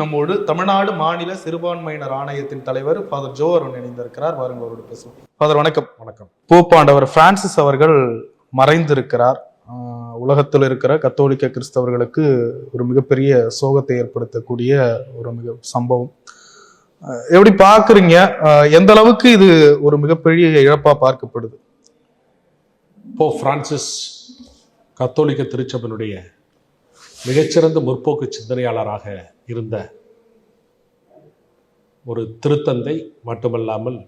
நம்மோடு தமிழ்நாடு மாநில சிறுபான்மையினர் ஆணையத்தின் தலைவர் ஃபாதர் ஜோ அருண் இணைந்திருக்கிறார். வாருங்க அவரோடு பேசுவோம். ஃபாதர் வணக்கம். வணக்கம். போப்பாண்டவர் பிரான்சிஸ் அவர்கள் மறைந்திருக்கிறார். உலகத்தில் இருக்கிற கத்தோலிக்க கிறிஸ்தவர்களுக்கு ஒரு மிகப்பெரிய சோகத்தை ஏற்படுத்தக்கூடிய ஒரு மிக சம்பவம். எப்படி பார்க்குறீங்க? எந்த அளவுக்கு இது ஒரு மிகப்பெரிய இழப்பா பார்க்கப்படுது? போ பிரான்சிஸ் கத்தோலிக்க திருச்சபையினுடைய மிகச்சிறந்த முற்போக்கு சிந்தனையாளராக இருந்த ஒரு திருத்தந்தை மட்டுமல்லாமல்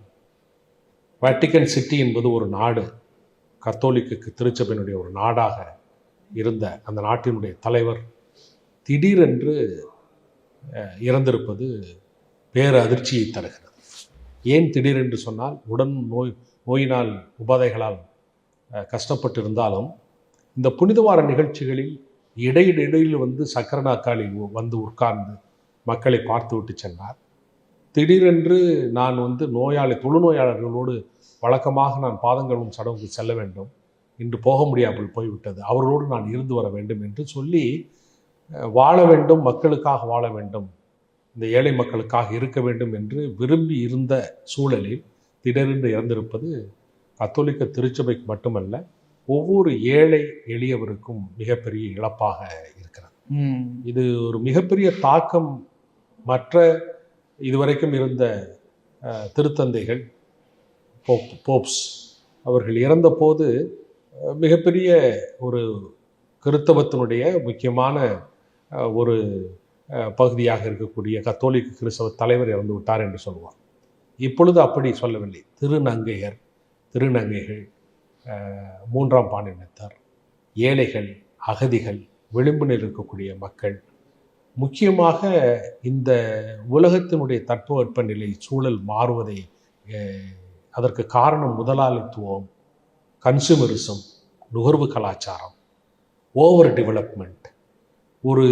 வேட்டிக்கன் சிட்டி என்பது ஒரு நாடு. கத்தோலிக்கு திருச்சபையினுடைய ஒரு நாடாக இருந்த அந்த நாட்டினுடைய தலைவர் திடீரென்று இறந்திருப்பது பேர அதிர்ச்சியை தருகிறது. ஏன் திடீரென்று சொன்னால் உடன் நோய் நோயினால் உபாதைகளால் கஷ்டப்பட்டிருந்தாலும் இந்த புனிதவார நிகழ்ச்சிகளில் இடையிடையில் வந்து சக்கர நாற்காலியில் வந்து உட்கார்ந்து மக்களை பார்த்து விட்டு சென்றார். திடீரென்று நான் வந்து நோயாளி தொழுநோயாளர்களோடு வழக்கமாக நான் பாதங்களும் சடங்குக்கு செல்ல வேண்டும். இன்று போக முடியாமல் போய்விட்டது. அவர்களோடு நான் இருந்து வர வேண்டும் என்று சொல்லி வாழ வேண்டும் மக்களுக்காக வாழ வேண்டும் இந்த ஏழை மக்களுக்காக இருக்க வேண்டும் என்று விரும்பி இருந்த சூழலில் திடீரென்று இறந்திருப்பது கத்தோலிக்க திருச்சபைக்கு மட்டுமல்ல ஒவ்வொரு ஏழை எளியவருக்கும் மிகப்பெரிய இழப்பாக இருக்கிறது. இது ஒரு மிகப்பெரிய தாக்கம் மற்ற இதுவரைக்கும் இருந்த திருத்தந்தைகள் போப் போப்ஸ் அவர்கள் இறந்தபோது மிகப்பெரிய ஒரு கிறித்தவத்தினுடைய முக்கியமான ஒரு பகுதியாக இருக்கக்கூடிய கத்தோலிக்க கிறிஸ்தவ தலைவர் இறந்து விட்டார் என்று சொல்லுவார் இப்பொழுது அப்படி சொல்லவில்லை. திருநங்கையர் திருநங்கைகள் மூன்றாம் பாலினத்தார் ஏழைகள் அகதிகள் விளிம்பில் இருக்கக்கூடிய மக்கள். முக்கியமாக இந்த உலகத்தினுடைய தட்பவெப்பநிலை சூழல் மாறுவதை அதற்கு காரணம் முதலாளித்துவம் கன்சூமரிசம் நுகர்வு கலாச்சாரம் ஓவர் டெவலப்மெண்ட். ஒரு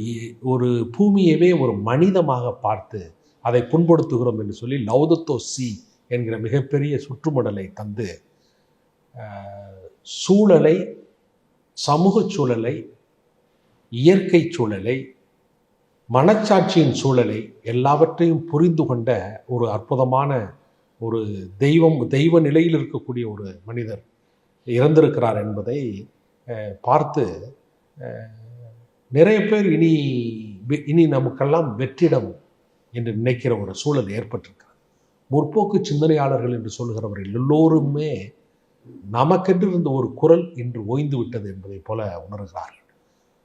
இ- ஒரு பூமியவே ஒரு மனிதமாக பார்த்து அதை புண்படுத்துகிறோம் என்று சொல்லி லௌதத்தோ சி என்கிற மிகப்பெரிய சுற்றுமடலை தந்து சூழலை சமூக சூழலை இயற்கை சூழலை மனச்சாட்சியின் சூழலை எல்லாவற்றையும் புரிந்து கொண்ட ஒரு அற்புதமான ஒரு தெய்வம் தெய்வ நிலையில் இருக்கக்கூடிய ஒரு மனிதர் இறந்திருக்கிறார் என்பதை பார்த்து நிறைய பேர் இனி இனி நமக்கெல்லாம் வெற்றிடம் என்று நினைக்கிற ஒரு சூழல் ஏற்பட்டிருக்கிறது. முற்போக்கு சிந்தனையாளர்கள் என்று சொல்கிறவர்கள் எல்லோருமே நமக்கென்று இருந்த ஒரு குரல் இன்று ஓய்ந்து விட்டது என்பதைப் போல உணர்கிறார்கள்.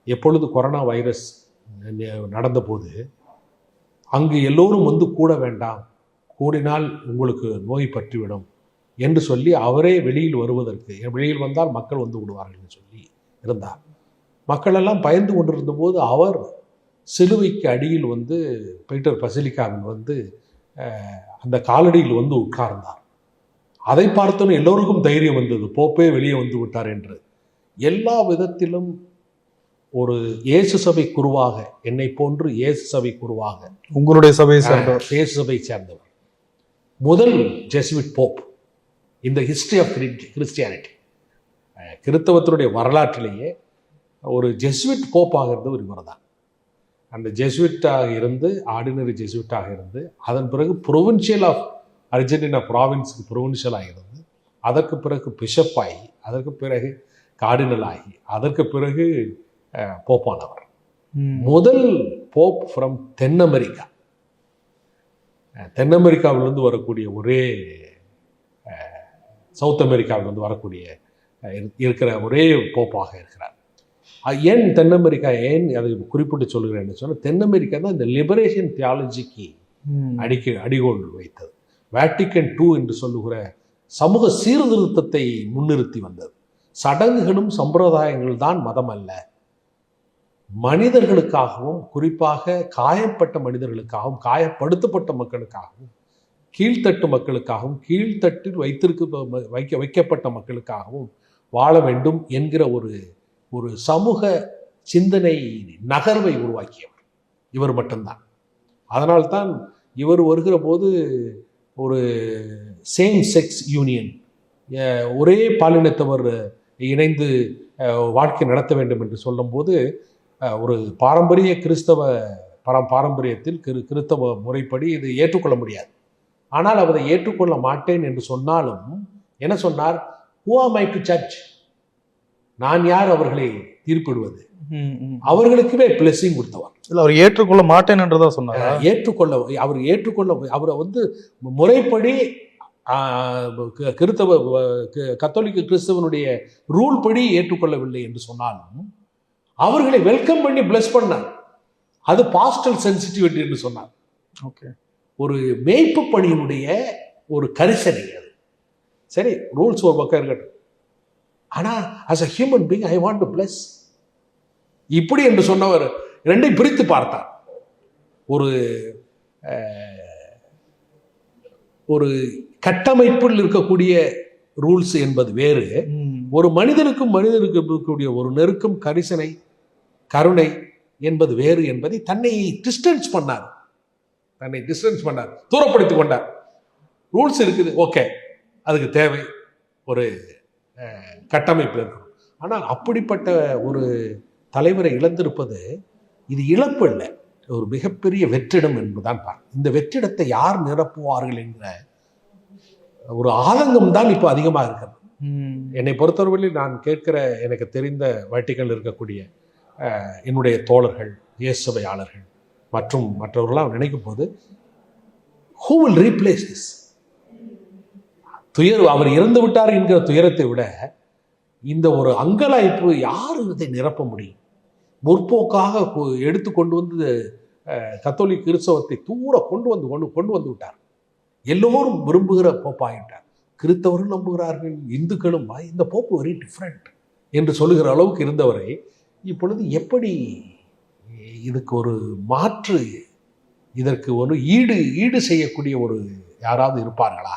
எப்பொழுது கொரோனா வைரஸ் நடந்தபோது அங்கு எல்லோரும் வந்து கூட வேண்டாம் கூடினால் உங்களுக்கு நோய் பற்றிவிடும் என்று சொல்லி அவரே வெளியில் வருவதற்கு வெளியில் வந்தால் மக்கள் வந்து விடுவார்கள் என்று சொல்லி இருந்தார். மக்களெல்லாம் பயந்து கொண்டிருந்த போது அவர் சிலுவைக்கு அடியில் வந்து பீட்டர் பசிலிக்காவின் வந்து அந்த காலடியில் வந்து உட்கார்ந்தார். அதை பார்த்தோன்னு எல்லோருக்கும் தைரியம் வந்தது. போப்பே வெளியே வந்து விட்டார் என்று. எல்லா விதத்திலும் ஒரு இயேசு சபை குருவாக என்னை போன்று இயேசு சபை குருவாக. உங்களுடைய சபையை சேர்ந்தவர். இயேசு சபை சேர்ந்தவர். முதல் ஜெஸ்விட் போப் இந்த ஹிஸ்டரி ஆஃப் கிறிஸ்டியானிட்டி கிறித்தவத்தினுடைய வரலாற்றிலேயே ஒரு ஜெஸ்விட் போப்பாக இருந்தவர் இவர் தான் அந்த ஜெஸ்விட்டாக இருந்து ஆர்டினரி ஜெஸ்விட்டாக இருந்து அதன் பிறகு ப்ரொவின்ஷியல் ஆஃப் அர்ஜென்டினா ப்ராவின்ஸுக்கு ப்ரொவின்ஷியலாக இருந்து அதற்கு பிறகு பிஷப் ஆகி அதற்கு பிறகு கார்டினல் ஆகி அதற்கு பிறகு போப்பானவர் முதல் போப் ஃப்ரம் தென் அமெரிக்கா தென் அமெரிக்காவிலிருந்து வரக்கூடிய ஒரே சவுத் அமெரிக்காவிலிருந்து வரக்கூடிய இருக்கிற ஒரே போப்பாக இருக்கிறார். ஏன் தென் அமெரிக்கா ஏன் அதை குறிப்பிட்டு சொல்கிறேன்னு சொன்னால் தென் அமெரிக்கா தான் இந்த லிபரேஷன் தியாலஜிக்கு அடிக்க அடிகோல் வைத்தது. வேட்டிக்கன் டூ என்று சொல்லுகிற சமூக சீர்திருத்தத்தை முன்னிறுத்தி வந்தது. சடங்குகளும் சம்பிரதாயங்கள் தான் மதம் அல்ல மனிதர்களுக்காகவும் குறிப்பாக காயப்பட்ட மனிதர்களுக்காகவும் காயப்படுத்தப்பட்ட மக்களுக்காகவும் கீழ்த்தட்டு மக்களுக்காகவும் கீழ்த்தட்டில் வைத்திருக்க வைக்க வைக்கப்பட்ட மக்களுக்காகவும் வாழ வேண்டும் என்கிற ஒரு ஒரு சமூக சிந்தனை நகர்வை உருவாக்கியவர். இவர் மட்டும்தான். அதனால்தான் இவர் வருகிற போது ஒரு சேம் செக்ஸ் யூனியன் ஒரே பாலினத்தவர் இணைந்து வாழ்க்கை நடத்த வேண்டும் என்று சொல்லும்போது ஒரு பாரம்பரிய கிறிஸ்தவ பரம் பாரம்பரியத்தில் கிரு கிறித்தவ முறைப்படி இது ஏற்றுக்கொள்ள முடியாது. ஆனால் அவரை ஏற்றுக்கொள்ள மாட்டேன் என்று சொன்னாலும் என்ன சொன்னார்? ஹூ ஐ டு சர்ச் நான் யார் அவர்களை தீர்ப்பிடுவது? ம், ம். அவர்களுக்குமே பிளெஸிங் கொடுத்தவர். இல்ல அவர் ஏற்றுக்கொள்ள மாட்டேன் என்றுதான் சொன்னாரா? ஏற்றுக்கொள்ள அவர் ஏற்றுக்கொள்ள அவரை வந்து முறைப்படி கிறித்தவ கத்தோலிக்க கிறிஸ்தவனுடைய ரூல் படி ஏற்றுக்கொள்ளவில்லை என்று சொன்னாலும் அவர்களை வெல்கம் பண்ணி பிளஸ் பண்ணார். அது பாஸ்டல் சென்சிட்டிவிட்டி என்று சொன்னார். ஓகே. ஒரு மேய்ப்பு பணியினுடைய ஒரு கரிசனை அது. சரி ரூல்ஸ் ஒரு பக்கம் இருக்கட்டும். ஆனால் as a human being I want to bless இப்படி என்று சொன்னவர் ரெண்டையும் பிரித்து பார்த்தார். ஒரு ஒரு கட்டமைப்பில் இருக்கக்கூடிய ரூல்ஸ் என்பது வேறு. ஒரு மனிதனுக்கும் மனிதனுக்கும் இருக்கக்கூடிய ஒரு நெருக்கம் கரிசனை கருணை என்பது வேறு என்பதை தன்னை டிஸ்டன்ஸ் பண்ணார். தன்னை டிஸ்டன்ஸ் பண்ணார். தூரப்படுத்திக் கொண்டார். ரூல்ஸ் இருக்குது ஓகே. அதுக்கு தேவை. ஒரு கட்டமைப்பு இருக்கணும். ஆனால் அப்படிப்பட்ட ஒரு தலைவரை இழந்திருப்பது இது இழப்பு இல்லை ஒரு மிகப்பெரிய வெற்றிடம் என்பதுதான் பார். இந்த வெற்றிடத்தை யார் நிரப்புவார்கள் என்கிற ஒரு ஆதங்கம் தான் இப்போ அதிகமாக இருக்கிறது. என்னை பொறுத்தவரையில் நான் கேட்கிற எனக்கு தெரிந்த வட்டிகள் இருக்கக்கூடிய என்னுடைய தோழர்கள் இயேசுவையாளர்கள் மற்றும் மற்றவர்களாம் நினைக்கும் போது ஹூ வில் ரீப்ளேஸ் திஸ் துயர் அவர் இறந்து விட்டார் என்கிற துயரத்தை விட இந்த ஒரு அங்கலாய்ப்பு யார் இதை நிரப்ப முடியும்? முற்போக்காக எடுத்து கொண்டு வந்து கத்தோலிக் கிறிஸ்தவத்தை தூர கொண்டு வந்து கொண்டு கொண்டு வந்து விட்டார். எல்லோரும் விரும்புகிற போப்பாயிட்டார். கிறிஸ்தவரும் நம்புகிறார்கள் இந்துக்களும் "ஆ, இந்த போப்பு வெரி டிஃப்ரெண்ட் என்று சொல்லுகிற அளவுக்கு இருந்தவரை இப்பொழுது எப்படி இதுக்கு ஒரு மாற்று இதற்கு ஒரு ஈடு ஈடு செய்யக்கூடிய ஒரு யாராவது இருப்பார்களா.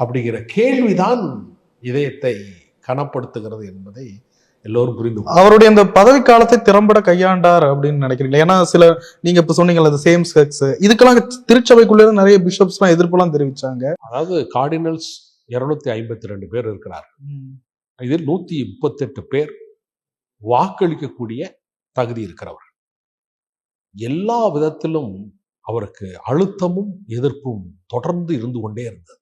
அப்படிங்கிற கேள்விதான் இதயத்தை கனப்படுத்துகிறது என்பதை எல்லோரும் புரிந்து. அவருடைய அந்த பதவி காலத்தை திறம்பட கையாண்டார் அப்படின்னு நினைக்கிறீங்களா? ஏன்னா சில நீங்க இப்ப சொன்னீங்கல்ல அந்த சேம் செக்ஸ் இதுக்கெல்லாம் திருச்சபைக்குள்ள இருந்து நிறைய பிஷப்ஸ் எல்லாம் எதிர்ப்புலாம் தெரிவிச்சாங்க. அதாவது கார்டினல்ஸ் இருநூத்தி ஐம்பத்தி ரெண்டு பேர் இருக்கிறார். இதில் நூத்தி முப்பத்தெட்டு பேர் வாக்களிக்கக்கூடிய தகுதி இருக்கிறவர். எல்லா விதத்திலும் அவருக்கு அழுத்தமும் எதிர்ப்பும் தொடர்ந்து இருந்து கொண்டே இருந்தது.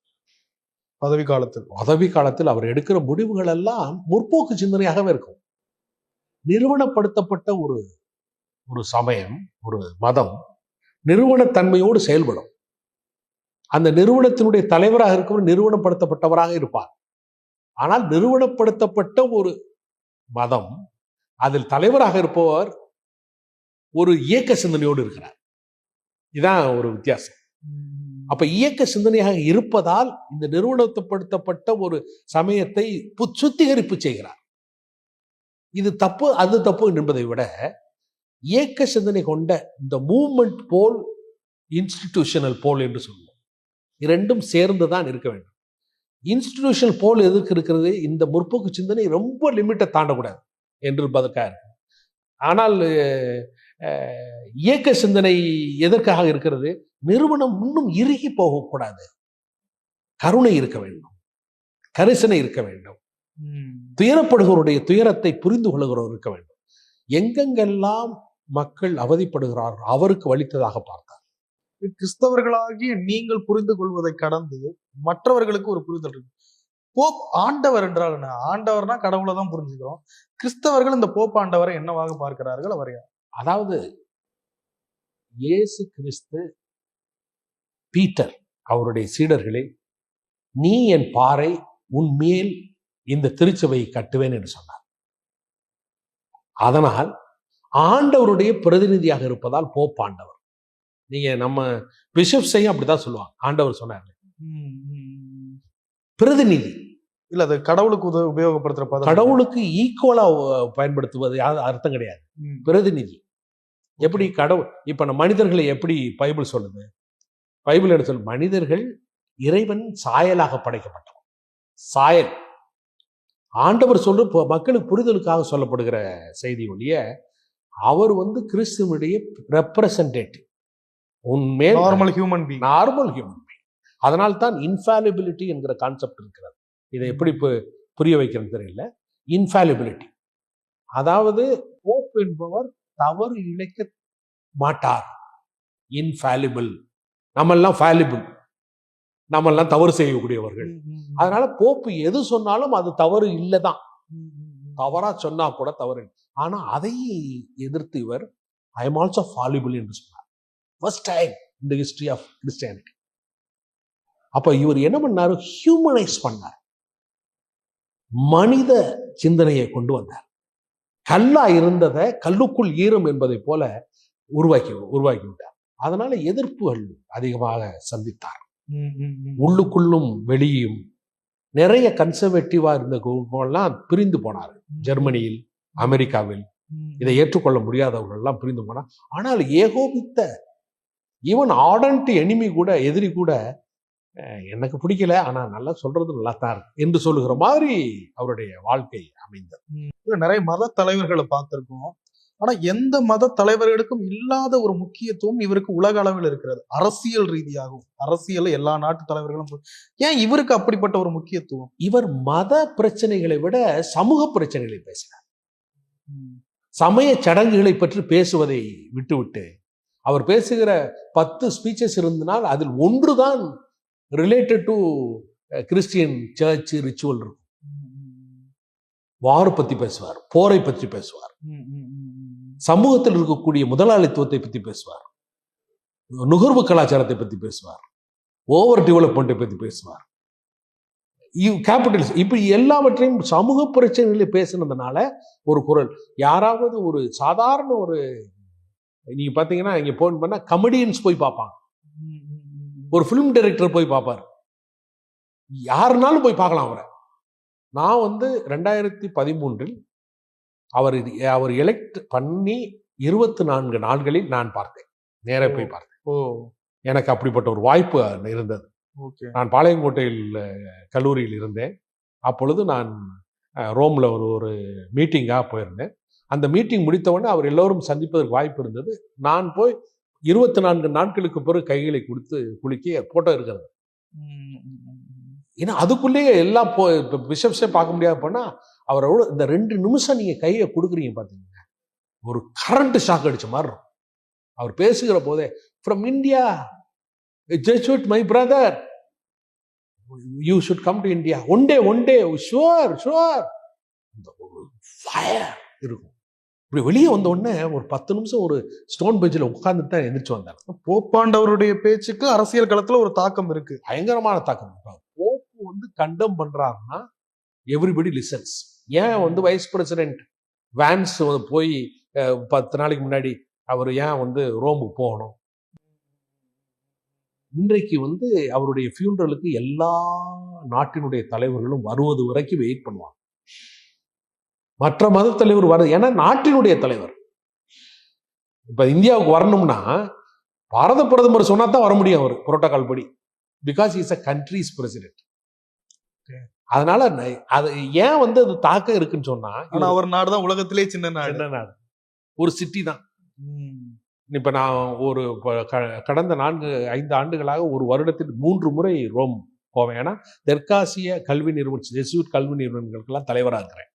பதவி காலத்தில். பதவி காலத்தில் அவர் எடுக்கிற முடிவுகள் எல்லாம் முற்போக்கு சிந்தனையாகவே இருக்கும். நிறுவனப்படுத்தப்பட்ட ஒரு ஒரு சமயம் ஒரு மதம் நிறுவனத்தன்மையோடு செயல்படும். அந்த நிறுவனத்தினுடைய தலைவராக இருக்கவர் நிறுவனப்படுத்தப்பட்டவராக இருப்பார். ஆனால் நிறுவனப்படுத்தப்பட்ட ஒரு மதம் அதில் தலைவராக இருப்பவர் ஒரு இயக்க சிந்தனையோடு இருக்கிறார். இதான் ஒரு வித்தியாசம். அப்ப இயக்க சிந்தனையாக இருப்பதால் இந்த நிறுவனப்படுத்தப்பட்ட ஒரு சமயத்தை சுத்திகரிப்பு செய்கிறார். இது தப்பு அது தப்பு என்பதை விட இயக்க சிந்தனை கொண்ட இந்த மூவ்மெண்ட் போல் இன்ஸ்டிடியூஷனல் போல் என்று சொல்லுவோம் இரண்டும் சேர்ந்து தான் இருக்க வேண்டும். இன்ஸ்டிடியூஷனல் போல் எதற்கு இருக்கிறது? இந்த முற்போக்கு சிந்தனை ரொம்ப லிமிட்டை தாண்டக்கூடாது என்று இருப்பதற்காக இருக்கு ஆனால் இயக்க சிந்தனை எதற்காக இருக்கிறது? நிறுவனம் இன்னும் இறுகி போகக்கூடாது. கருணை இருக்க வேண்டும். கரிசனை இருக்க வேண்டும். துயரப்படுகிறவருடைய துயரத்தை புரிந்து கொள்கிறவர் இருக்க வேண்டும். எங்கெங்கெல்லாம் மக்கள் அவதிப்படுகிறார்கள் அவருக்கு வலித்ததாக பார்த்தார். கிறிஸ்தவர்களாகிய நீங்கள் புரிந்து கொள்வதை கடந்து மற்றவர்களுக்கு ஒரு புரிதல் இருக்கு. போப் ஆண்டவர் என்றால் என்ன? ஆண்டவர்னா கடவுளை தான் புரிஞ்சுக்கிறோம். கிறிஸ்தவர்கள் இந்த போப் ஆண்டவரை என்னவாக பார்க்கிறார்கள்? அவர்? அதாவது இயேசு கிறிஸ்து பீட்டர் அவருடைய சீடர்களை நீ என் பாறை உன் மேல் இந்த திருச்சபையை கட்டுவேன் என்று சொன்னார். அதனால் ஆண்டவருடைய பிரதிநிதியாக இருப்பதால் போப் ஆண்டவர். நீங்க நம்ம பிஷப்ஸையும் அப்படிதான் சொல்லுவாங்க. ஆண்டவர் சொன்னார். பிரதிநிதி. இல்ல அது கடவுளுக்கு உத உபயோகப்படுத்துற கடவுளுக்கு ஈக்குவலா பயன்படுத்துவது அர்த்தம் கிடையாது. பிரதிநிதி. எப்படி கடவுள் இப்ப நம்ம மனிதர்களை எப்படி பைபிள் சொல்லுது? பைபிள் என்ன சொல்லு மனிதர்கள் இறைவன் சாயலாக படைக்கப்பட்டவன் சாயல். ஆண்டவர் சொல்ற மக்களுக்கு புரிதலுக்காக சொல்லப்படுகிற செய்தி ஒழிய அவர் வந்து கிறிஸ்துவனுடைய ரெப்ரசன்டேட்டிவ் உண்மையே normal human being normal human being அதனால் தான் இன்ஃபாலிபிலிட்டி என்கிற கான்செப்ட் இருக்கிறது. இதை எப்படி புரிய வைக்கிறது தெரியல. இன்ஃபாலிபிலிட்டி அதாவது போப் என்பவர் தவறு இழைக்க மாட்டார். இன்ஃபாலிபிள் நம்மெல்லாம் ஃபாலிபிள் நம்மெல்லாம் தவறு செய்யக்கூடியவர்கள். அதனால போப்பு எது சொன்னாலும் அது தவறு இல்லைதான். தவறா சொன்னா கூட தவறு இல்லை. ஆனா அதை எதிர்த்து இவர் ஐ எம் ஆல்சோ ஃபாலிபிள் என்று சொன்னார். ஃபர்ஸ்ட் டைம் இந்த ஹிஸ்டரி ஆஃப் கிறிஸ்டியானிட்டி அப்ப இவர் என்ன பண்ணாரு? ஹியூமனைஸ் பண்ணார். மனித சிந்தனையை கொண்டு வந்தார். கல்லா இருந்ததை கல்லுக்குள் ஈரம் என்பதை போல உருவாக்கி உருவாக்கி விட்டார். அதனால எதிர்ப்புகள் அதிகமாக சந்தித்தார். உள்ளுக்குள்ளும் வெளியும் நிறைய கன்சர்வேட்டிவா இருந்த குழுக்கள்லாம் பிரிந்து போனார் ஜெர்மனியில் அமெரிக்காவில். இதை ஏற்றுக்கொள்ள முடியாதவர்கள் எல்லாம் பிரிந்து போனார் ஆனால் ஏகோபித்த ஈவன் ஆர்டன்ட் எனிமி கூட எதிரி கூட எனக்கு பிடிக்கல ஆனா நல்லா சொல்றது நல்லா தான் இருக்கு என்று சொல்லுகிற மாதிரி அவருடைய வாழ்க்கை அமைந்தது. நிறைய மத தலைவர்களை பார்த்திருக்கோம். ஆனா எந்த மத தலைவர்களுக்கும் இல்லாத ஒரு முக்கியத்துவம் இவருக்கு உலக அளவில் இருக்கிறது. அரசியல் ரீதியாகவும் அரசியல் எல்லா நாட்டு தலைவர்களும் ஏன் இவருக்கு அப்படிப்பட்ட ஒரு முக்கியத்துவம்? இவர் மத பிரச்சனைகளை விட சமூக பிரச்சனைகளை பேசினார். சமய சடங்குகளை பற்றி பேசுவதை விட்டுவிட்டு அவர் பேசுகிற பத்து ஸ்பீச்சஸ் இருந்தனால் அதில் ஒன்றுதான் related to Christian church ritual இருக்கும். வார் பத்தி பேசுவார் போரை பற்றி பேசுவார். சமூகத்தில் இருக்கக்கூடிய முதலாளித்துவத்தை பற்றி பேசுவார். நுகர்வு கலாச்சாரத்தை பற்றி பேசுவார். ஓவர் டெவலப்மெண்ட்டை பற்றி பேசுவார். கேபிட்டலிஸ்ட் இப்படி எல்லாவற்றையும் சமூக பிரச்சனைகளை பேசுனதுனால ஒரு குரல். யாராவது ஒரு சாதாரண ஒரு நீங்க பாத்தீங்கன்னா இங்க போன் பண்ணா கமெடியன்ஸ் போய் பார்ப்பாங்க. ஒரு ஃபிலிம் டைரக்டர் போய் பார்ப்பார். யாருனாலும் போய் பார்க்கலாம் அவரை. நான் வந்து ரெண்டாயிரத்தி பதிமூன்றில் அவர் அவர் எலெக்ட் பண்ணி இருபத்தி நான்கு நாட்களில் நான் பார்த்தேன். நேரே போய் பார்த்தேன். ஓ. எனக்கு அப்படிப்பட்ட ஒரு வாய்ப்பு இருந்தது. ஓகே. நான் பாளையங்கோட்டையில் கல்லூரியில் இருந்தேன். அப்பொழுது நான் ரோம்ல ஒரு ஒரு மீட்டிங்காக போயிருந்தேன். அந்த மீட்டிங் முடித்தவுடனே அவர் எல்லோரும் சந்திப்பதற்கு வாய்ப்பு இருந்தது. நான் போய் இருபத்தி நான்கு நாட்களுக்கு பிறகு கைகளை கொடுத்து குளிக்க போட்டோ இருக்கிறது. ஏன்னா அதுக்குள்ளேயே எல்லாம் போ இப்போ பிஷப்ஸே பார்க்க முடியாது போனா அவரை இந்த ரெண்டு நிமிஷம் நீங்கள் கையை கொடுக்குறீங்க பார்த்தீங்க ஒரு கரண்ட் ஷாக் அடிச்ச மாதிரி இருக்கும். அவர் பேசுகிற போதே from India just my brother you should come to India one day one day sure sure fire இருக்கும். இப்படி வெளியே வந்த உடனே ஒரு பத்து நிமிஷம் ஒரு ஸ்டோன் பெஞ்சில் உட்கார்ந்துட்டு தான் எந்திரிச்சு வந்தார் போப்பாண்டவருடைய பேச்சுக்கு அரசியல் களத்துல ஒரு தாக்கம் இருக்கு. பயங்கரமான தாக்கம். போப்பு வந்து கண்டம் பண்றாருன்னா எவ்ரிபடி லிசன்ஸ் ஏன் வந்து வைஸ் பிரசிடென்ட் வேன்ஸ் போய் பத்து நாளைக்கு முன்னாடி அவர் ஏன் வந்து ரோமுக்கு போகணும்? இன்றைக்கு வந்து அவருடைய ஃபியூனரலுக்கு எல்லா நாட்டினுடைய தலைவர்களும் வருவது வரைக்கும் வெயிட் பண்ணுவாங்க. மற்ற மத தலைவர் வர ஏன்னா நாட்டினுடைய தலைவர். இப்ப இந்தியாவுக்கு வரணும்னா பாரத பிரதமர் சொன்னா தான் வர முடியும் அவர் புரோட்டோகால் படி. Because is a country's president அதனால அது ஏன் வந்து அது தாக்கம் இருக்குன்னு சொன்னா ஆனா அவர் நாடுதான் உலகத்திலே சின்ன நாடு. என்ன நாடு. ஒரு சிட்டி தான். இப்ப நான் ஒரு கடந்த நான்கு ஐந்து ஆண்டுகளாக ஒரு வருடத்தில் மூன்று முறை ரோம் போவேன். ஏன்னா தெற்காசிய கல்வி நிறுவனம் ஜெசூட் கல்வி நிறுவனங்களுக்கெல்லாம் தலைவராக இருக்கிறேன்.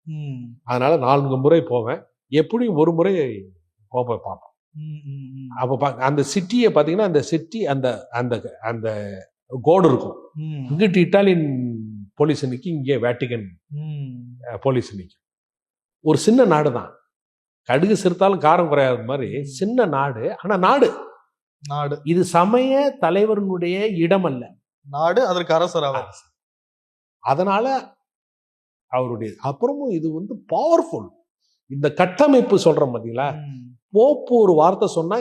அதனால நான்கு முறை போவேன். எப்படியும் ஒரு முறை போக பார்ப்பேன். ம், ம், ம். அப்போ அந்த சிட்டியை பார்த்தீங்கன்னா அந்த சிட்டி அந்த அந்த அந்த கோடு இருக்கும். இங்கிட்டு இட்டாலியன் போலீஸ் நிற்கும் இங்கே வேட்டிகன் போலீஸ் நிற்கும் ஒரு சின்ன நாடு தான். கடுகு சிறுத்தாலும் காரம் குறையாத மாதிரி சின்ன நாடு ஆனா நாடு. நாடு. இது சமய தலைவர்களுடைய இடம் அல்ல நாடு அதற்கு அரசர் அவர் அதனால அவருடைய அப்புறமும் இது வந்து பவர்ஃபுல் இந்த கட்டமைப்பு சொல்றோம் பார்த்தீங்களா. போப்பு ஒரு வார்த்தை சொன்னா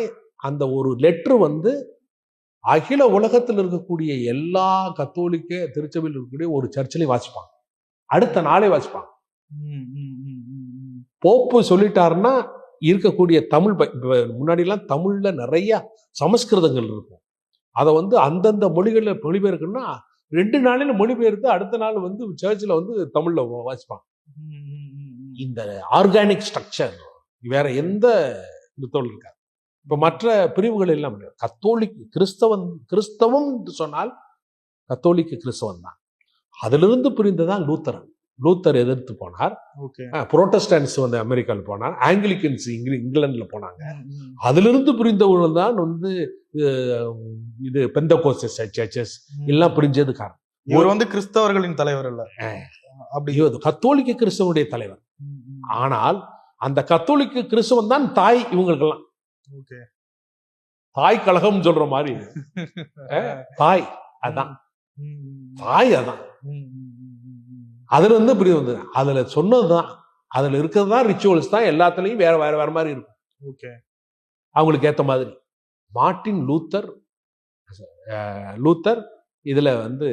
அந்த ஒரு லெட்ரு வந்து அகில உலகத்தில் இருக்கக்கூடிய எல்லா கத்தோலிக்க திருச்சபையில் இருக்கக்கூடிய ஒரு சர்ச்சிலையும் வாசிப்பாங்க. அடுத்த நாளே வாசிப்பாங்க. போப்பு சொல்லிட்டாருன்னா இருக்கக்கூடிய தமிழ் முன்னாடிலாம் தமிழ்ல நிறைய சமஸ்கிருதங்கள் இருக்கும். அதை வந்து அந்தந்த மொழிகளில் மொழிபெயர்க்கணும்னா ரெண்டு நாளில் மொழிபெயர்த்து அடுத்த நாள் வந்து சர்ச்சில் வந்து தமிழில் வாசிப்பாங்க. இந்த ஆர்கானிக் ஸ்ட்ரக்சர் வேற எந்த கிறிஸ்தவம் இருக்காது. இப்போ மற்ற பிரிவுகள் எல்லாம் கத்தோலிக் கிறிஸ்தவன் கிறிஸ்தவம் சொன்னால் கத்தோலிக்க கிறிஸ்தவன் தான். அதிலிருந்து பிரிந்ததான் லூத்தரன். லூத்தர் எதிர்த்து போனார். ஓகே. புரோட்டஸ்டன்ஸ் வந்து அமெரிக்காவில் போனார் ஆங்கிலிக்கன்ஸ் இங்கில இங்கிலாந்துல போனாங்க. அதிலிருந்து புரிந்தவர்கள் தான் வந்து இது பெந்தகோஸ்டஸ் சர்ச்சஸ் எல்லாம் பிரிஞ்சது காரணம். இவர் வந்து கிறிஸ்தவர்களின் தலைவர் இல்ல. அப்படி. கத்தோலிக்க கிறிஸ்தவனுடைய தலைவர். ஆனால் அந்த கத்தோலிக்க கிறிஸ்தவன் தான் தாய் இவங்களுக்கெல்லாம். ஓகே. தாய் கழகம் சொல்ற மாதிரி தாய் அதான். தாய் அதான். அதுல இருந்து இப்படி வந்து அதுல சொன்னதுதான். அதுல இருக்கிறது தான் ரிச்சுவல்ஸ் தான் எல்லாத்துலயும் வேற வேற வேற மாதிரி இருக்கும். ஓகே அவங்களுக்கு ஏத்த மாதிரி. மார்ட்டின் லூத்தர் லூத்தர் இதுல வந்து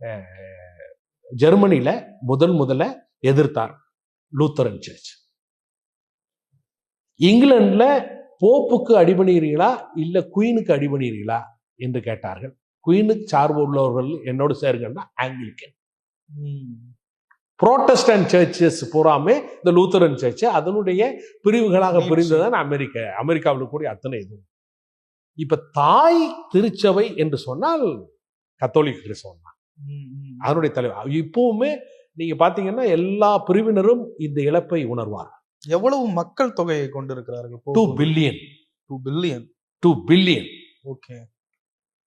அஹ், ஜெர்மனில முதல் முதல்ல எதிர்த்தார் லூத்தரன் சர்ச் இங்கிலாந்துல போப்புக்கு அடிபணிகிறீங்களா இல்ல குயினுக்கு அடிபணிகிறீங்களா என்று கேட்டார்கள். குயினுக்கு சார்பு உள்ளவர்கள் என்னோடு சேருங்கன்னா ஆங்கிலிக்கன். புரோட்டஸ்டன்ட் சர்ச்சஸ் பூராமே இந்த லூத்தரன் சர்ச் அதனுடைய பிரிவுகளாக. பிரிந்ததான் அமெரிக்க அமெரிக்காவில் கூடிய அத்தனை இதுவும். இப்ப தாய் திருச்சபை என்று சொன்னால் கத்தோலிக்க கிறிஸ்தவம் தான். அதனுடைய தலைவர். இப்பவுமே நீங்க பாத்தீங்கன்னா எல்லா பிரிவினரும் இந்த இழப்பை உணர்வார் எவ்வளவு மக்கள் தொகையை கொண்டிருக்கிறார்கள் two billion two billion two billion okay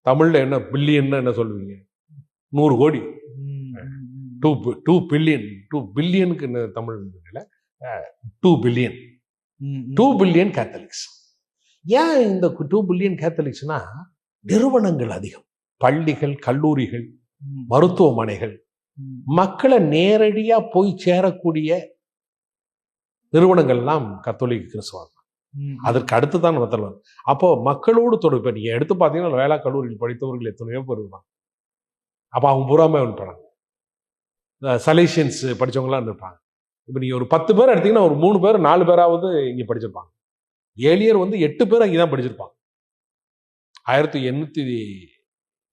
தமிழ்ல என்ன பில்லியன் என்ன சொல்லுவீங்க? நூறு கோடி. Two two billion two பில்லியனுக்கு Tamil two billion two billion Catholics ஏன் இந்த டூ பில்லியன் கேத்தலிக்ஸ்னா நிறுவனங்கள் அதிகம். பள்ளிகள் கல்லூரிகள் மருத்துவமனைகள். மக்களை நேரடியா போய் சேரக்கூடிய நிறுவனங்கள்லாம் கத்தோலிக்க கிறிஸ்தவம் அதற்கு அடுத்து தான் நம்ம தலைவர் அப்போ மக்களோடு தொடர்பு இப்ப நீங்க எடுத்து பார்த்தீங்கன்னா வேளா கல்லூரியில் படித்தவர்கள் எத்தனையோ பேர் அப்போ அவங்க பூராமே இருப்பாங்க சலேஷியன்ஸ் படிச்சவங்களாம் இருப்பாங்க இப்போ நீங்க ஒரு பத்து பேர் எடுத்தீங்கன்னா ஒரு மூணு பேர் நாலு பேராவது இங்க படிச்சிருப்பாங்க. ஏழியர் வந்து எட்டு பேர் அங்கே தான் படிச்சிருப்பாங்க. ஆயிரத்தி எண்ணூத்தி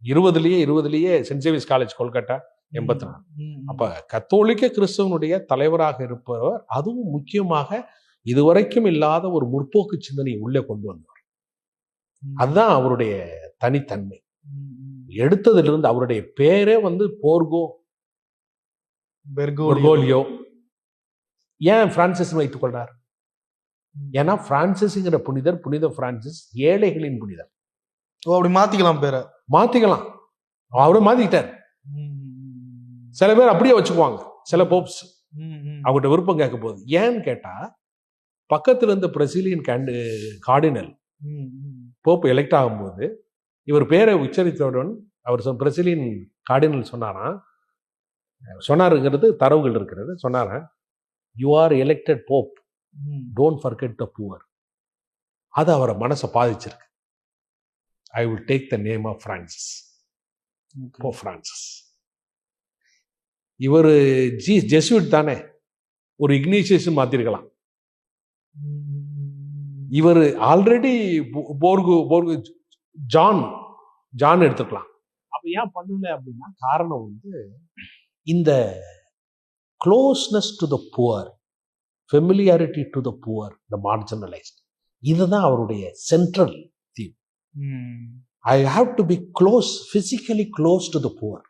இருபதுலயே இருபதுலயே சென்ட் சேவியர்ஸ் காலேஜ் கொல்கட்டா எண்பத்தி நாலு. அப்ப கத்தோலிக்க கிறிஸ்தவனுடைய தலைவராக இருப்பவர் அதுவும் முக்கியமாக இதுவரைக்கும் இல்லாத ஒரு முற்போக்கு சிந்தனையை உள்ளே கொண்டு வந்தார் அதுதான் அவருடைய தனித்தன்மை. எடுத்ததிலிருந்து அவருடைய பேரே வந்து போர்கோ பொர்கோலியோ. ஏன் பிரான்சிஸ் வைத்துக் கொள்றார்? ஏன்னா பிரான்சிஸ்ங்கிற புனிதர் புனித பிரான்சிஸ் ஏழைகளின் புனிதர். ஓ அப்படி மாத்திக்கலாம் பேரை. மாத்திக்கலாம். அவரை மாத்திக்கிட்டார். சில பேர் அப்படியே வச்சுக்குவாங்க. சில போப்ஸ். அவர்கிட்ட விருப்பம் கேட்க போகுது ஏன்னு கேட்டா பக்கத்துல இருந்த பிரசிலியன் கேண்டு கார்டினல் போப் எலெக்ட் ஆகும்போது இவர் பேரை உச்சரித்தவுடன் அவர் பிரசிலியன் கார்டினல் சொன்னாராம் சொன்னாருங்கிறது தரவுகள் இருக்கிறது. சொன்னாரா you are elected pope don't forget the poor அது அவரை மனசை பாதிச்சிருக்கு. I will take the name of Francis போ பிரான்சிஸ் இவர் ஜி ஜெஸ்விட் தானே. ஒரு இக்னீஷியேஷன் மாத்திருக்கலாம். இவர் ஆல்ரெடி போர்கு போர்கு ஜான் ஜான் எடுத்துக்கலாம். அப்ப ஏன் பண்ணல அப்படின்னா காரணம் வந்து இந்த closeness to the poor familiarity to the poor the marginalised இதுதான் அவருடைய central I have to be close physically close to the poor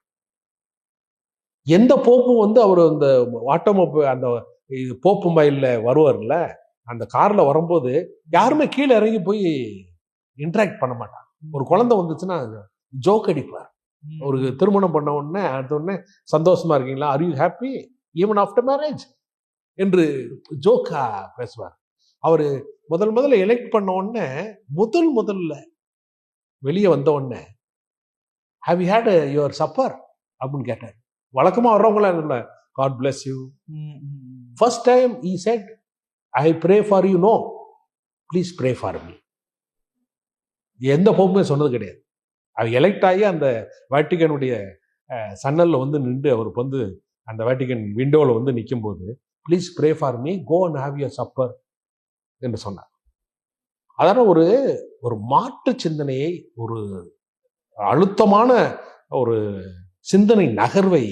எந்த போப்பும் வந்து அவர் அந்த ஆட்டோமொபைல் அந்த இது போப்பு மயிலில் வருவார்ல அந்த கார்ல வரும்போது யாருமே கீழே இறங்கி போய் இன்டராக்ட் பண்ண மாட்டாங்க. ஒரு குழந்தை வந்துச்சுன்னா ஜோக் அடிப்பார். ஒரு திருமணம் பண்ண உடனே அடுத்த உடனே சந்தோஷமா இருக்கீங்களா? Are you happy even after marriage என்று ஜோக்கா பேசுவார். அவர் முதல் முதல்ல எலெக்ட் பண்ண உடனே முதல் முதல்ல வெளியே வந்த உடனே have you had your supper அப்படின்னு கேட்டார். வழக்கமா வர்றவங்களாம் இல்லை God bless you first time he said I pray for you no please pray for me எந்த போப்புமே சொன்னது கிடையாது. அவர் எலெக்ட் ஆகி அந்த வேட்டிகனுடைய சன்னல்ல வந்து நின்று அவருக்கு வந்து அந்த வேட்டிகன் விண்டோவில் வந்து நிற்கும் போது please pray for me go and have your supper என்று சொன்னார். அதான ஒரு ஒரு மாற்று சிந்தனையை ஒரு அழுத்தமான ஒரு சிந்தனை நகர்வை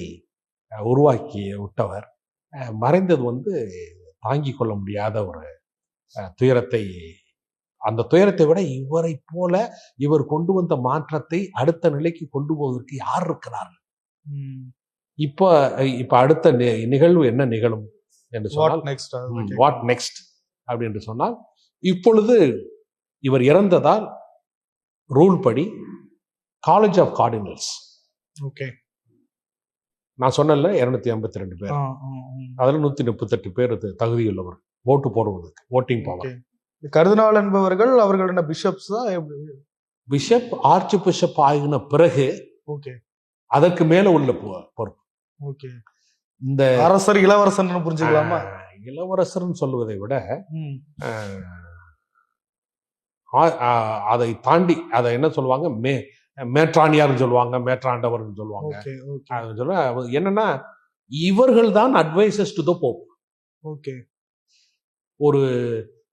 உருவாக்கி விட்டவர். மறைந்தது வந்து தாங்கிக் கொள்ள முடியாத ஒரு துயரத்தை அந்த துயரத்தை விட இவரை போல இவர் கொண்டு வந்த மாற்றத்தை அடுத்த நிலைக்கு கொண்டு போவதற்கு யார் இருக்கிறார்கள்? இப்போ இப்போ அடுத்த நிகழ்வு என்ன நிகழும் என்று சொன்னால் வாட் நெக்ஸ்ட் அப்படி என்று சொன்னால் இப்பொழுது இவர் இறந்ததால் ரூல் படி காலேஜ் ஆஃப் கார்டினல்ஸ் ஓகே நான் சொன்னல இருநூத்தி ஐம்பத்தி ரெண்டு பேர். அதுல நூத்தி முப்பத்தெட்டு பேர் இது தகுதியுள்ளவர் ஓட்டு போடுவதற்கு ஓட்டிங் பவர் கருதினால் என்பவர்கள் அவர்கள் என்ன பிஷப்ஸ் தான் பிஷப் ஆர்ச் பிஷப் ஆகின பிறகு ஓகே. அதற்கு மேல உள்ள பொறுப்பு. ஓகே. இந்த அரசர் இளவரசன் புரிஞ்சுக்கலாமா? இளவரசர்னு சொல்லுவதை விட அதை தாண்டி அதை என்ன சொல்லுவாங்க? மே மேற்றாணியார்னு சொல்லுவாங்க மேற்றாண்டவர்னு சொல்லுவாங்க. சொல்ல என்னன்னா இவர்கள் தான் advices to the pope okay. ஒரு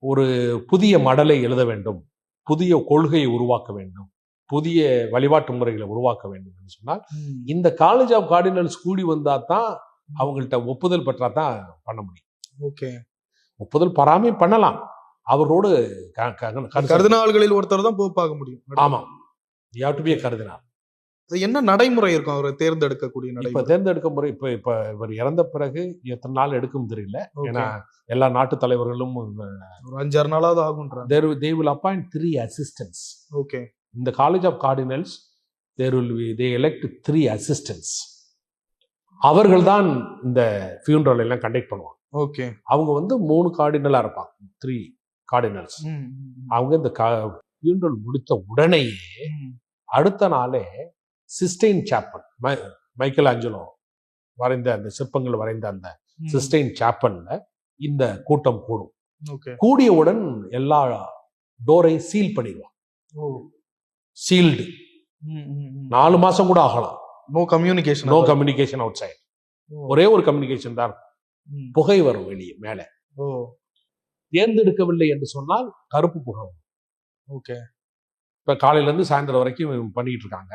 ஒரு புதிய மடலை எழுத வேண்டும் புதிய கொள்கையை உருவாக்க வேண்டும் புதிய வழிபாட்டு முறைகளை உருவாக்க வேண்டும் என்று சொன்னால். இந்த காலேஜ் ஆஃப் கார்டினல்ஸ் கூடி வந்தா தான் அவங்கள்ட்ட ஒப்புதல் பெற்றா தான் பண்ண முடியும். ஓகே. ஒப்புதல் பெறாமே பண்ணலாம். அவரோடு கருதினாள்களில் ஒருத்தர் தான் போப்பாக முடியும். ஆமாம். யூ டு பி கருதினார் அது என்ன நடைமுறை இருக்கும் அவரை தேர்ந்தெடுக்கக்கூடிய இப்ப தேர்ந்தெடுக்க முறை இப்ப இப்ப இவர் இறந்த பிறகு எத்தனை நாள் எடுக்கும் தெரியல. ஏன்னா எல்லா நாட்டு தலைவர்களும் ஒரு அஞ்சாறு நாளாவது ஆகுன்றாங்க there they will appoint three assistants okay. இந்த college of cardinals there will be they elect three assistants அவர்கள் தான் இந்த ஃபியூனரல் எல்லாம் கண்டக்ட் பண்ணுவாங்க. ஓகே. அவங்க வந்து மூணு கார்டினலா இருப்பாங்க. த்ரீ கார்டினல்ஸ் அவங்க இந்த ஃபியூனரல் முடித்த உடனேயே அடுத்த நாளே சிஸ்டைன் சாப்பல் மைக்கேல் ஆஞ்சலோ வரைந்த அந்த சிற்பங்கள் வரைந்த அந்த சிஸ்டைன் சாப்பல்ல இந்த கூட்டம் கூடும். ஓகே. கூடியவுடன் எல்லா டோரையும் சீல் பண்ணிடுவாங்க. ஓ. சீல்டு நாலு மாசம் கூட ஆகலாம். No communication no communication outside ஒரே ஒரு கம்யூனிகேஷன் தான். புகை வரும் வெளியே மேலே. ஓ. தேர்ந்தெடுக்கவில்லை என்று சொன்னால் கருப்பு புகை ஓகே. இப்ப காலையில இருந்து சாயந்தரம் வரைக்கும் பண்ணிக்கிட்டு இருக்காங்க.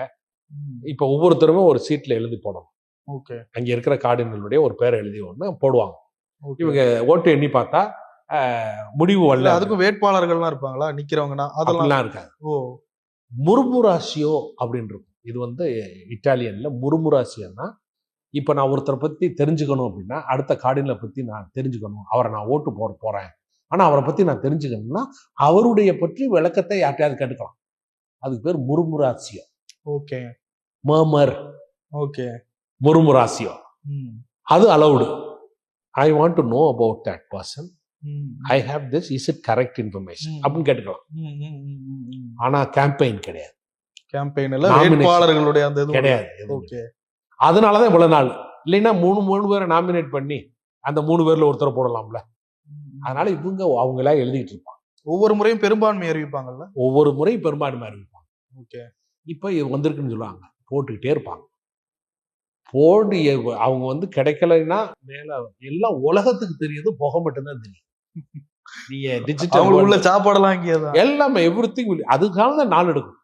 இப்ப ஒவ்வொருத்தருமே ஒரு சீட்ல எழுதி போடணும். ஓகே. அங்க இருக்கிற கார்டினலுடைய ஒரு பேரை எழுதி ஒன்று போடுவாங்க. இவங்க ஓட்டு எண்ணி பார்த்தா முடிவு வரல. அதுக்கும் வேட்பாளர்கள்லாம் இருப்பாங்களா? நிக்கிறவங்கன்னா அதெல்லாம் இருக்காது. ஓ. முர்முராசியோ அப்படின்னு இருக்கும். இது வந்து இட்டாலியன்ல முர்முராசியோன்னா இப்போ நான் ஒருத்தரை பத்தி தெரிஞ்சுக்கணும் அப்படின்னா அடுத்த கார்டினலை பத்தி நான் தெரிஞ்சுக்கணும். அவரை நான் ஓட்டு போட போறேன். ஆனா அவரை பத்தி நான் தெரிஞ்சுக்கணும்னா அவருடைய பற்றி விளக்கத்தை யார்ட்டையாவது கேட்டுக்கலாம். அதுக்கு பேர் முர்முராசியோ ஓகே. மர்மர். ஓகே. முர்முராசியோ அது allowed I want to know about that person I have this is it correct information. அப்படின்னு கேட்டுக்கலாம். ஆனா கேம்பெயின் கிடையாது. கேம்பெயின்ல. வேட்பாளர்களுடைய அந்த இது கிடையாது. ஓகே அதனாலதான் இவ்வளவு நாள். இல்லைன்னா மூணு மூணு பேரை நாமினேட் பண்ணி அந்த மூணு பேர்ல ஒருத்தரை போடலாம்ல. அதனால இவங்க அவங்களா எழுதிட்டு இருப்பாங்க. ஒவ்வொரு முறையும் பெரும்பான்மை அறிவிப்பாங்கல்ல? ஒவ்வொரு முறை பெரும்பான்மை அறிவிப்பாங்க. ஓகே. இப்ப இது வந்திருக்குன்னு சொல்லுவாங்க. போட்டுக்கிட்டே இருப்பாங்க. போட்டு எ- அவங்க வந்து கிடைக்கலைன்னா மேல எல்லாம் உலகத்துக்கு தெரியுது புகை மட்டும்தான் தெரியும் நீங்க அவங்களுக்கு உள்ள டிஜிட்டல் சாப்பாடெல்லாம் இங்கேதான் எல்லாமே எவ்ரி திங் அதுக்காக தான் நாள் எடுக்கும்.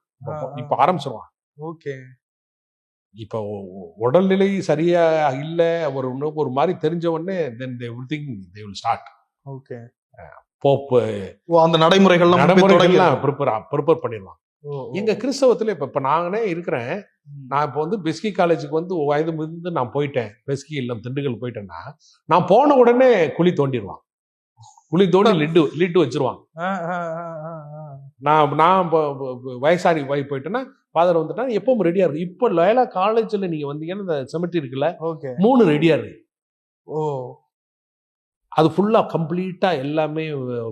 இப்ப ஆரம்பிச்சிருவாங்க. ஓகே. இப்ப உடல்நிலை சரியா இல்ல ஒரு ஒரு மாதிரி தெரிஞ்ச உடனே then everything they will start okay. Pope அந்த நடைமுறைகள்லாம் நடைமுறைகள்லாம் ப்ரிப்பேர் ப்ரிப்பேர் ஓ. எங்க கிறிஸ்தவத்துல இப்ப இப்ப நானே இருக்கிறேன். நான் இப்போ வந்து பெஸ்கி காலேஜுக்கு வந்து வயது முதிர்ந்து நான் போயிட்டேன். பெஸ்கி இல்லம் திண்டுக்கல் போயிட்டேன்னா நான் போன உடனே குழி தோண்டிடுவான் குழி தோண்டி லிட்டு லிட்டு ஆ. நான் நான் வயசாரி போய் போயிட்டேன்னா ஃபாதர் வந்துட்டா எப்பவும் ரெடியா இருக்கு. இப்போ லயலா காலேஜ்ல நீங்க வந்தீங்கன்னா இந்த செமெட்ரி இருக்குல்ல ஓகே. மூணு ரெடியா இருக்கு. ஓ. அது ஃபுல்லா கம்ப்ளீட்டா எல்லாமே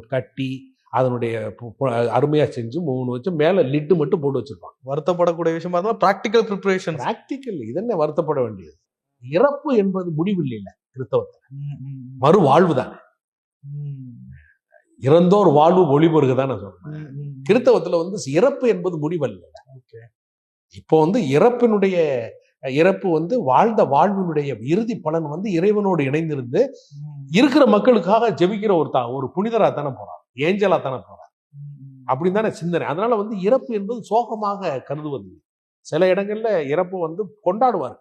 கட்டி அதனுடைய பு- பு- அருமையா செஞ்சு மூணு வச்சு மேல லிட்டு மட்டும் போட்டு வச்சிருப்பாங்க. வருத்தப்படக்கூடிய விஷயமா இருந்தா பிராக்டிக்கல் ப்ரிப்பரேஷன் பிராக்டிக்கல் இதென்ன வருத்தப்பட வேண்டியது? இறப்பு என்பது முடிவில் இல்லை கிறிஸ்தவத்தில் மறுவாழ்வு தானே. இறந்தோர் வாழ்வு ஒளிபெருகு தான் நான் சொல்றேன் கிறிஸ்தவத்துல வந்து இறப்பு என்பது முடிவல்ல. இப்போ வந்து இறப்பினுடைய இறப்பு வந்து வாழ்ந்த வாழ்வினுடைய இறுதி பலன் வந்து இறைவனோடு இணைந்திருந்து இருக்கிற மக்களுக்காக ஜெபிக்கிற ஒரு தா ஒரு புனிதரா தானே போறார் ஏஞ்சலா தானே போறார். அப்படின்னு தானே சிந்தனை. அதனால வந்து இறப்பு என்பது சோகமாக கருதுவது சில இடங்கள்ல இறப்பு வந்து கொண்டாடுவார்.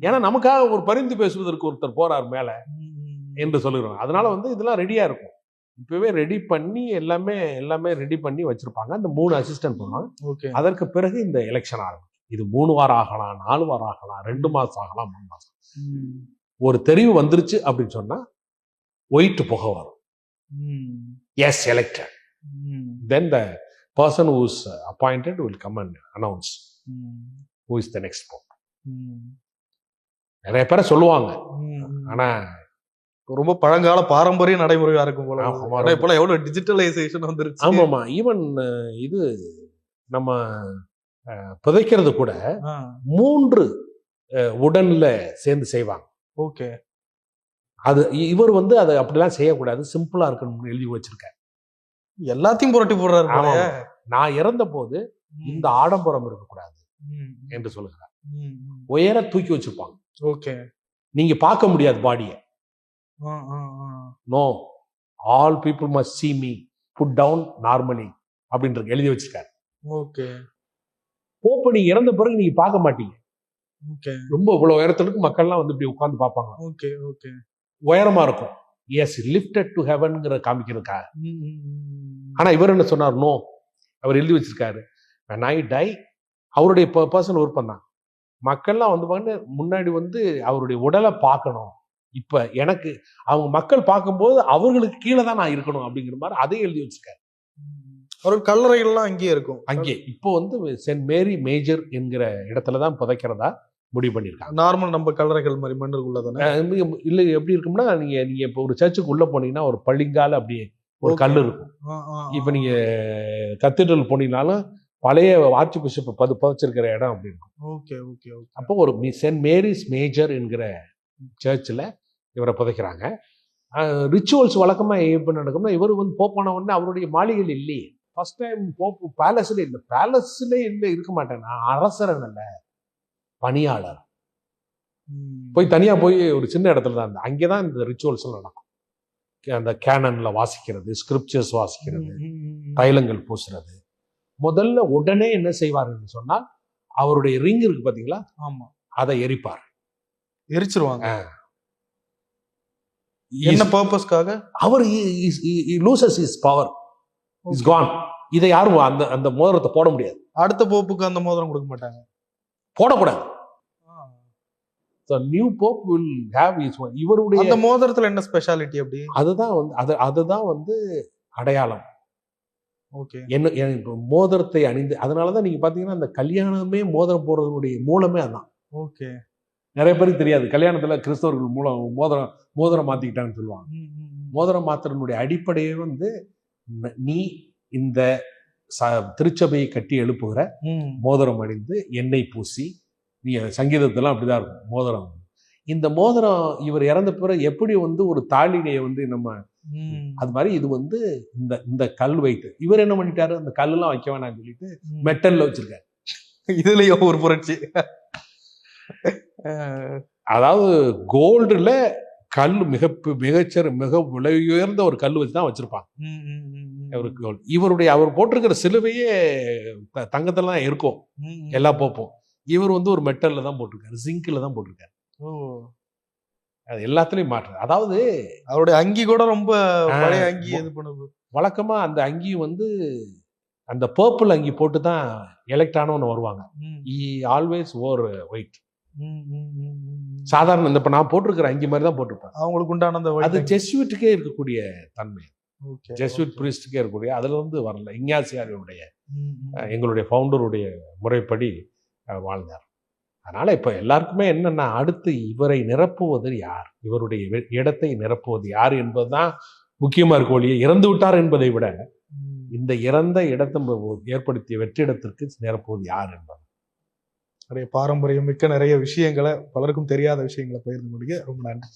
ஏன்னா நமக்காக ஒரு பரிந்து பேசுவதற்கு ஒருத்தர் போறார் மேல என்று சொல்லுகிறோம். அதனால வந்து இதெல்லாம் ரெடியா இருக்கும். இப்பவே ரெடி பண்ணி எல்லாமே எல்லாமே ரெடி பண்ணி வச்சிருப்பாங்க. அந்த மூணு அசிஸ்டன்ட் பண்ணுவாங்க ஓகே. அதற்கு பிறகு இந்த எலெக்ஷன் ஆகும். இது மூணு வாரம் ஆகலாம் நாலு வாரம் ஆகலாம் ரெண்டு மாசம் ஆகலாம் மூணு மாசம். ஒரு தெரிவு வந்துருச்சு அப்படின்னு சொன்னா ஒயிட் புகை வரும். Yes elected. Then the person who's appointed will come and announce. Who is the next pope. நிறைய பேரை சொல்லுவாங்க. ம். ஆனா ரொம்ப பழங்கால பாரம்பரிய நடைமுறையா இருக்கும் போல. ஆனா இப்பெல்லாம் எவ்வளவு டிஜிட்டலைசேஷன் வந்துருச்சு. ஆமாமா ஈவன் இது நம்ம புதைக்கிறது கூட மூன்று உடன்ல சேர்ந்து செய்வாங்க. ஓகே. அது இவர் வந்து அதை அப்படிலாம் செய்யக்கூடாது. சிம்பிளா இருக்கணும்னு எழுதி வச்சிருக்காரு. எல்லாத்தையும் புரட்டி போடுறாரு. நான் இறந்த போது. இந்த ஆடம்பரம் இருக்கக்கூடாது. என்று சொல்லுகிறார். உயர தூக்கி வச்சிருப்பாங்க. ஓகே. நீங்க பார்க்க முடியாது பாடியை. No all people must see me put down normally அப்படின்றது எழுதி வச்சிருக்காரு. ஓகே. போப்ப நீங்க இறந்த பிறகு நீங்க பார்க்க மாட்டீங்க. ஓகே. ரொம்ப இவ்வளவு உயரத்துக்கு மக்கள்லாம் வந்து இப்படி உட்கார்ந்து பார்ப்பாங்க ஓகே ஓகே. உயரமா இருக்கும். எஸ் லிஃப்டட் டு ஹெவன்ங்கிற ம். ஆனா இவர் என்ன சொன்னார்? நோ அவர் எழுதி வச்சிருக்காரு. ஐ டை அவருடைய பர்சனல் விருப்பம் தான் மக்கள்லாம் வந்து பாருங்க முன்னாடி வந்து அவருடைய உடலை பார்க்கணும். இப்ப எனக்கு அவங்க மக்கள் பார்க்கும்போது அவர்களுக்கு கீழே தான் நான் இருக்கணும் அப்படிங்கிற மாதிரி அதையும் எழுதி வச்சிருக்காரு. அவரோட கல்லறைகள்லாம் அங்கேயே இருக்கும். அங்கே இப்போ வந்து சென்ட் மேரி மேஜர் என்கிற இடத்துல தான் புதைக்கிறதா? முடிவு பண்ணியிருக்காங்க. நார்மல் நம்ம கல்லறைகள் மாதிரி மண்ணுக்குள்ள தானே? இல்ல எப்படி இருக்கும்னா நீங்க நீங்க இப்போ ஒரு சர்ச்சுக்கு உள்ள போனீங்கன்னா ஒரு பள்ளிங்கால அப்படியே ஒரு. கல் இருக்கும். இப்போ நீங்க கத்தீட்ரல் போனீங்கனாலும் பழைய ஆர்ச்சி பிஷப் பது புதைச்சிருக்கிற இடம் அப்படி இருக்கும். ஓகே ஓகே ஓகே அப்போ ஒரு சென்ட் மேரிஸ் மேஜர் என்கிற சர்ச்சில் இவரை புதைக்கிறாங்க. ரிச்சுவல்ஸ் வழக்கமாக எப்போ நடக்கும்னா இவர் வந்து போப்பான உடனே அவருடைய மாளிகையில் இல்லையே. ஃபர்ஸ்ட் டைம் போப்பு பேலஸில் இல்லை. பேலஸ்ல இல்லை இருக்க மாட்டேன். நான் அரசரன் அல்ல பணியாளர். போய் தனியாக போய் ஒரு சின்ன இடத்துல தான் இருந்தேன். அங்கே தான் இந்த ரிச்சுவல்ஸ் நடக்கும். அந்த கேனன்ல வாசிக்கிறது ஸ்கிரிப்சர்ஸ் வாசிக்கிறது. தைலங்கள் பூசுறது. முதல்ல உடனே என்ன செய்வார்னு சொன்னால் அவருடைய ரிங் இருக்கு பாத்தீங்களா ஆமா. அதை எரிப்பார். எரிச்சிருவாங்க. என்ன பர்பஸ்க்காக அவர் loses his power is gone இதை யாரும் அந்த அந்த மோதிரத்தை போட முடியாது. அடுத்த போப்புக்கு அந்த மோதிரம் கொடுக்க மாட்டாங்க. போடக்கூடாது. New pope will have his இவருடைய அந்த மோதிரத்துல என்ன ஸ்பெஷாலிட்டி அப்படி? அதுதான் வந்து அது அதுதான் வந்து அடையாளம். ஓகே என்ன மோதிரத்தை அணிந்து அதனாலதான் நீங்க பாத்தீங்கன்னா அந்த கல்யாணமே மோதிரம் போடுறதுடைய மூலமே அதான். ஓகே நிறைய பேருக்கு தெரியாது. கல்யாணத்துல கிறிஸ்தவர்கள் மூலம் மோதிரம் மோதிரம் மாத்திக்கிட்டாங்கன்னு சொல்லுவாங்க. மோதிரம் மாத்திரனுடைய அடிப்படையே வந்து ந- இந்த திருச்சபையை கட்டி எழுப்புகிற மோதிரம் அணிந்து எண்ணெய் பூசி நீ சங்கீதத்தெல்லாம் அப்படிதான் இருக்கும். மோதிரம். இந்த மோதிரம் இவர் இறந்த பிறகு எப்படி வந்து ஒரு தாளினையை வந்து நம்ம அது மாதிரி இது வந்து இந்த இந்த கல் வைத்து. இவர் என்ன பண்ணிட்டாரு? அந்த கல்லெல்லாம் வைக்க வேணாம்னு சொல்லிட்டு மெட்டல்ல வச்சிருக்காரு. இதுலயும் ஒரு புரட்சி. அதாவது கோல்டுல கல் மிக மிகச்சர் மிக விலை உயர்ந்த ஒரு கல் வச்சு தான் வச்சிருப்பாங்க. இவருடைய அவர் போட்டிருக்கிற சிலுவையே தங்கத்துல தான் இருக்கும். ம், ம். எல்லா போப்பும். இவர் வந்து ஒரு மெட்டல்ல தான் போட்டிருக்காரு ஜிங்க்ல தான் போட்டிருக்காரு. ஓ. அது எல்லாத்துலயும் மாற்று. அதாவது அவருடைய அங்கி கூட ரொம்ப பழைய அங்கி இது பண்ணுது வழக்கமா அந்த அங்கி வந்து அந்த பர்பிள் அங்கி போட்டு தான் எலெக்ட் ஆனவன்னு வருவாங்க. He always wore white. சாதாரண இந்த இப்ப நான் போட்டிருக்கிற அங்கி மாதிரி தான் போட்டிருப்பேன். அவங்களுக்கு உண்டான அந்த அது ஜெஸ்விட்டுக்கே இருக்கக்கூடிய தன்மை. ஜெஸ்விட். பிரீஸ்டுக்கே இருக்கக்கூடிய அதுல இருந்து வரல. அஹ், எங்களுடைய ஃபவுண்டருடைய முறைப்படி வாழ்ந்தார். அதனால இப்ப எல்லாருக்குமே என்னன்னா அடுத்து இவரை நிரப்புவது யார்? இவருடைய இடத்தை நிரப்புவது யார் என்பதுதான் முக்கியமா இருக்க ஒழிய இறந்து விட்டார் என்பதை விட. இந்த இறந்த இடத்தை ஏற்படுத்திய வெற்றிடத்திற்கு நிரப்புவது யார் என்பது. நிறைய பாரம்பரியம் மிக்க நிறைய விஷயங்களை பலருக்கும் தெரியாத விஷயங்களை பகிர்ந்து முடிக்க ரொம்ப நன்றி.